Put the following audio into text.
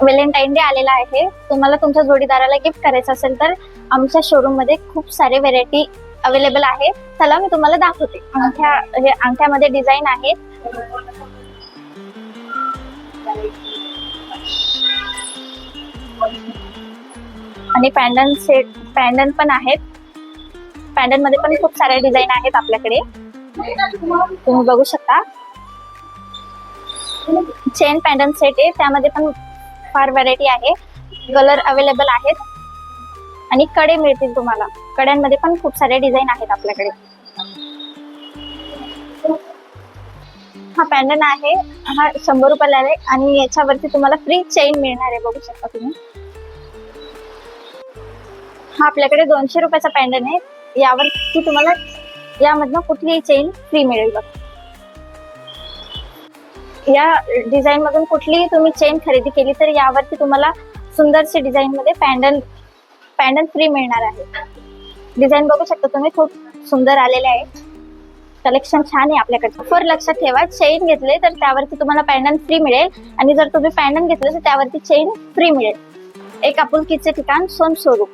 Valentine day आलेला आहे. तुम्हाला तुमच्या जोडीदाराला गिफ्ट करायचं असेल तर आमच्या शोरूममध्ये खूप सारे व्हेरायटी अवेलेबल आहे. चला मी तुम्हाला दाखवते. अंगठ्या हे अंगठ्यामध्ये डिझाईन आहेत आणि पॅन्डन सेट पॅन्डन पण आहेत. पॅन्डनमध्ये पण खूप सारे डिझाईन आहेत आपल्याकडे. तुम्ही बघू शकता. चेन पॅन्डन सेट आहे. त्यामध्ये पण फार व्हरायटी आहे. कलर अवेलेबल आहेत. आणि कडे मिळतील तुम्हाला. कड्यांमध्ये पण खूप सारे डिझाईन आहेत आपल्याकडे. हा पॅन्डन आहे. हा शंभर रुपयाला आहे. आणि याच्यावरती तुम्हाला फ्री चेन मिळणार आहे. बघू शकता तुम्ही. हा आपल्याकडे दोनशे रुपयाचा पॅन्डन आहे. यावरती तुम्हाला यामधनं कुठलीही चेन फ्री मिळेल बघ. या डिझाईन मधून कुठलीही तुम्ही चेन खरेदी केली तर यावरती तुम्हाला सुंदरसे डिझाईन मध्ये पॅन्डल पॅन्डल फ्री मिळणार आहे. डिझाईन बघू शकता तुम्ही खूप सुंदर आलेले आहे. कलेक्शन छान आहे आपल्याकडे फोर लक्षात ठेवा चेन घेतले तर त्यावरती तुम्हाला पॅन्डल फ्री मिळेल. आणि जर तुम्ही पॅन्डल घेतले तर त्यावरती चेन फ्री मिळेल. एक आपुलकीचे ठिकाण सोन स्वरूप